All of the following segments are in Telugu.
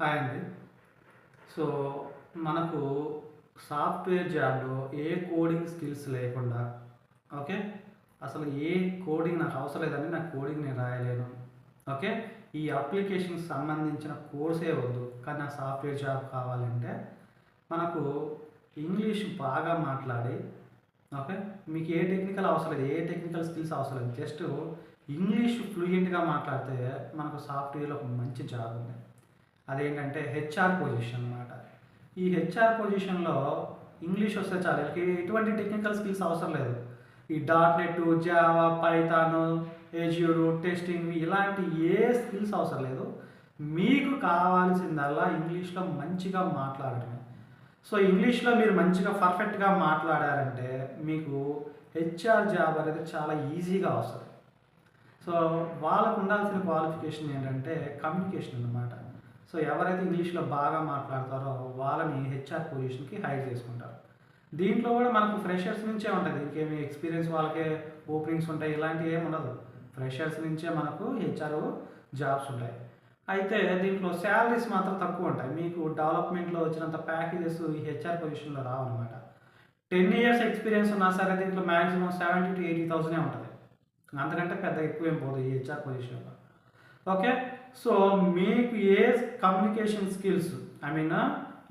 హాయ్ అండి. సో మనకు సాఫ్ట్వేర్ జాబ్లో ఏ కోడింగ్ స్కిల్స్ లేకుండా ఓకే అసలు ఏ కోడింగ్ నాకు అవసరం లేదండి నాకు కోడింగ్ నేను రాయలేను. ఓకే ఈ అప్లికేషన్కి సంబంధించిన కోర్సే వద్దు కానీ నాకు సాఫ్ట్వేర్ జాబ్ కావాలంటే మనకు ఇంగ్లీష్ బాగా మాట్లాడి ఓకే మీకు ఏ టెక్నికల్ అవసరం లేదు ఏ టెక్నికల్ స్కిల్స్ అవసరం లేదు. జస్ట్ ఇంగ్లీష్ ఫ్లూయెంట్గా మాట్లాడితే మనకు సాఫ్ట్వేర్లో ఒక మంచి జాబ్ ఉంది. అదేంటంటే హెచ్ఆర్ పొజిషన్ అన్నమాట. ఈ హెచ్ఆర్ పొజిషన్లో ఇంగ్లీష్ వస్తే చాలు వీళ్ళకి ఎటువంటి టెక్నికల్ స్కిల్స్ అవసరం లేదు. ఈ డాట్ నెట్ జావా పైథాను ఏజియోడు టెస్టింగ్ ఇలాంటి ఏ స్కిల్స్ అవసరం లేదు. మీకు కావాల్సిందల్లా ఇంగ్లీష్లో మంచిగా మాట్లాడటమే. సో ఇంగ్లీష్లో మీరు మంచిగా పర్ఫెక్ట్గా మాట్లాడారంటే మీకు హెచ్ఆర్ జాబ్ అనేది చాలా ఈజీగా వస్తుంది. సో వాళ్ళకు ఉండాల్సిన క్వాలిఫికేషన్ ఏంటంటే కమ్యూనికేషన్ అన్నమాట. సో ఎవరైతే ఇంగ్లీష్లో బాగా మాట్లాడతారో వాళ్ళని హెచ్ఆర్ పొజిషన్కి హైర్ చేసుకుంటారు. దీంట్లో కూడా మనకు ఫ్రెషర్స్ నుంచే ఉంటుంది. ఇంకేమి ఎక్స్పీరియన్స్ వాళ్ళకే ఓపెనింగ్స్ ఉంటాయి ఇలాంటివి ఏమి ఉండదు. ఫ్రెషర్స్ నుంచే మనకు హెచ్ఆర్ జాబ్స్ ఉంటాయి. అయితే దీంట్లో శాలరీస్ మాత్రం తక్కువ ఉంటాయి. మీకు డెవలప్మెంట్లో వచ్చినంత ప్యాకేజెస్ ఈ హెచ్ఆర్ పొజిషన్లో రావన్నమాట. టెన్ ఇయర్స్ ఎక్స్పీరియన్స్ ఉన్నా సరే దీంట్లో మ్యాక్సిమం సెవెంటీ టు ఎయిటీ థౌసండే ఉంటుంది. అంతకంటే పెద్ద ఎక్కువ ఏం పోదు ఈ హెచ్ఆర్ పొజిషన్లో. ఓకే? సో మీకు ఏ కమ్యూనికేషన్ స్కిల్స్ ఐ మీన్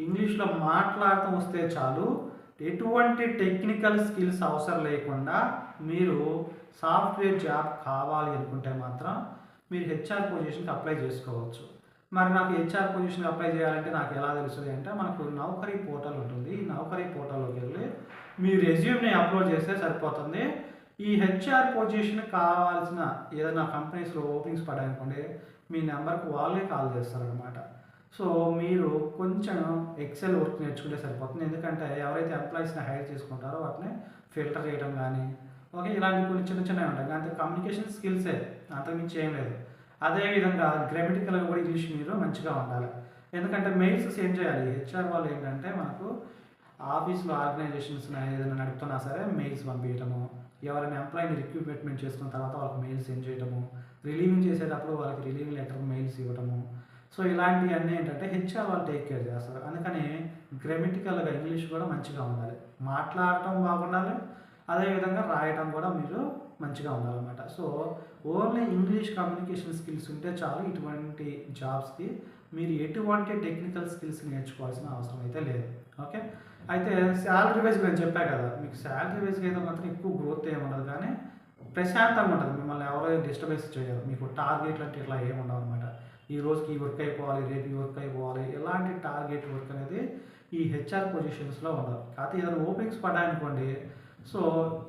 ఇంగ్లీష్లో మాట్లాడటం వస్తే చాలు. ఎటువంటి టెక్నికల్ స్కిల్స్ అవసరం లేకుండా మీరు సాఫ్ట్వేర్ జాబ్ కావాలి అనుకుంటే మాత్రం మీరు హెచ్ఆర్ పొజిషన్కి అప్లై చేసుకోవచ్చు. మరి నాకు హెచ్ఆర్ పొజిషన్కి అప్లై చేయాలంటే నాకు ఎలా తెలుస్తుంది అంటే మనకు నౌకరీ పోర్టల్ ఉంటుంది. ఈ నౌకరీ పోర్టల్లోకి వెళ్ళి మీ రెజ్యూమ్ని అప్లోడ్ చేస్తే సరిపోతుంది. ఈ హెచ్ఆర్ పొజిషన్ కావాల్సిన ఏదైనా కంపెనీస్లో ఓపెనింగ్స్ పడాయనుకోండి మీ నెంబర్కి వాళ్ళే కాల్ చేస్తారనమాట సో మీరు కొంచెం ఎక్సెల్ వర్క్ నేర్చుకుంటే సరిపోతుంది. ఎందుకంటే ఎవరైతే ఎంప్లాయీస్ని హైర్ చేసుకుంటారో వాటిని ఫిల్టర్ చేయడం కానీ ఓకే ఇలాంటి కొన్ని చిన్న చిన్నవి ఉంటాయి. అంతే కమ్యూనికేషన్ స్కిల్సే అంతకుమించి ఏం లేదు. అదేవిధంగా గ్రామటికల్గా కూడా ఇంగ్లీష్ మీరు మంచిగా ఉండాలి. ఎందుకంటే మెయిల్స్ సేమ్ చేయాలి. హెచ్ఆర్ వాళ్ళు ఏంటంటే మనకు ఆఫీస్లో ఆర్గనైజేషన్స్ ఏదైనా నడుపుతున్నా సరే మెయిల్స్ పంపించడము ఎవరైనా ఎంప్లాయీని రిక్రూట్మెంట్ చేసుకున్న తర్వాత వాళ్ళకి మెయిల్స్ సెండ్ చేయడము రిలీవింగ్ చేసేటప్పుడు వాళ్ళకి రిలీవింగ్ లెటర్ మెయిల్స్ ఇవ్వడము సో ఇలాంటివన్నీ ఏంటంటే హెచ్ఆర్ వాళ్ళు టేక్ కేర్ చేస్తారు. అందుకని గ్రామటికల్గా ఇంగ్లీష్ కూడా మంచిగా ఉండాలి. మాట్లాడటం బాగుండాలి. అదేవిధంగా రాయటం కూడా మీరు మంచిగా ఉండాలన్నమాట. So only English communication skills ఉంటే చాలు ఇటువంటి జాబ్స్కి మీరు ఎటువంటి టెక్నికల్ స్కిల్స్ నేర్చుకోవాల్సిన అవసరం అయితే లేదు. ఓకే అయితే శాలరీ వైజ్ నేను చెప్పా కదా మీకు శాలరీ వైజ్కి అయితే మాత్రం ఎక్కువ గ్రోత్ ఏముండదు కానీ ప్రశాంతంగా ఉంటుంది. మిమ్మల్ని ఎవరో డిస్టర్బెన్స్ చేయరు. మీకు టార్గెట్లు అంటే ఇట్లా ఏమి అనమాట ఈ రోజుకి ఈ వర్క్ అయిపోవాలి రేపు ఈ వర్క్ అయిపోవాలి ఎలాంటి టార్గెట్ వర్క్ అనేది ఈ హెచ్ఆర్ పొజిషన్స్లో ఉండదు. కాకపోతే ఏదైనా ఓపెనింగ్స్ పడ్డాయనుకోండి సో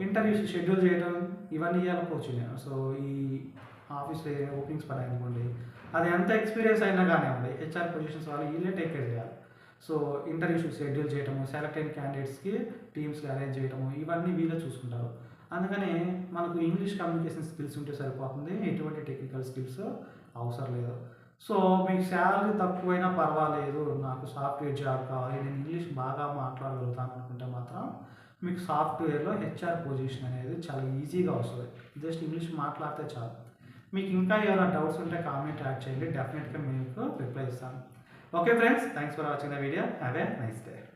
ఇంటర్వ్యూస్ షెడ్యూల్ చేయడం ఇవన్నీ ఇవ్వకపోవచ్చు నేను సో ఈ ఆఫీస్లో ఓపెనింగ్స్ పడ్డాయనుకోండి అది ఎంత ఎక్స్పీరియన్స్ అయినా కానివ్వండి హెచ్ఆర్ పొజిషన్స్ వాళ్ళు వీళ్ళే టేక్ కేర్ చేయాలి. సో ఇంటర్వ్యూస్ షెడ్యూల్ చేయడము సెలెక్ట్ అయిన క్యాండిడేట్స్కి టీమ్స్కి అరేంజ్ చేయడము ఇవన్నీ వీళ్ళే చూసుకుంటారు. అందుకని మనకు ఇంగ్లీష్ కమ్యూనికేషన్ స్కిల్స్ ఉంటే సరిపోతుంది ఎటువంటి టెక్నికల్ స్కిల్స్ అవసరం లేదు. సో మీకు శాలరీ తక్కువైనా పర్వాలేదు నాకు సాఫ్ట్వేర్ జాబ్ కావాలి నేను ఇంగ్లీష్ బాగా మాట్లాడగలుగుతాను అనుకుంటే మాత్రం మీకు సాఫ్ట్వేర్లో హెచ్ఆర్ పొజిషన్ అనేది చాలా ఈజీగా వస్తుంది. జస్ట్ ఇంగ్లీష్ మాట్లాడితే చాలు. మీకు ఇంకా ఏమైనా డౌట్స్ ఉంటే కామెంట్ యాడ్ చేయండి డెఫినెట్గా మీకు రిప్లై ఇస్తాను. Okay friends, thanks for watching the video. Have a nice day.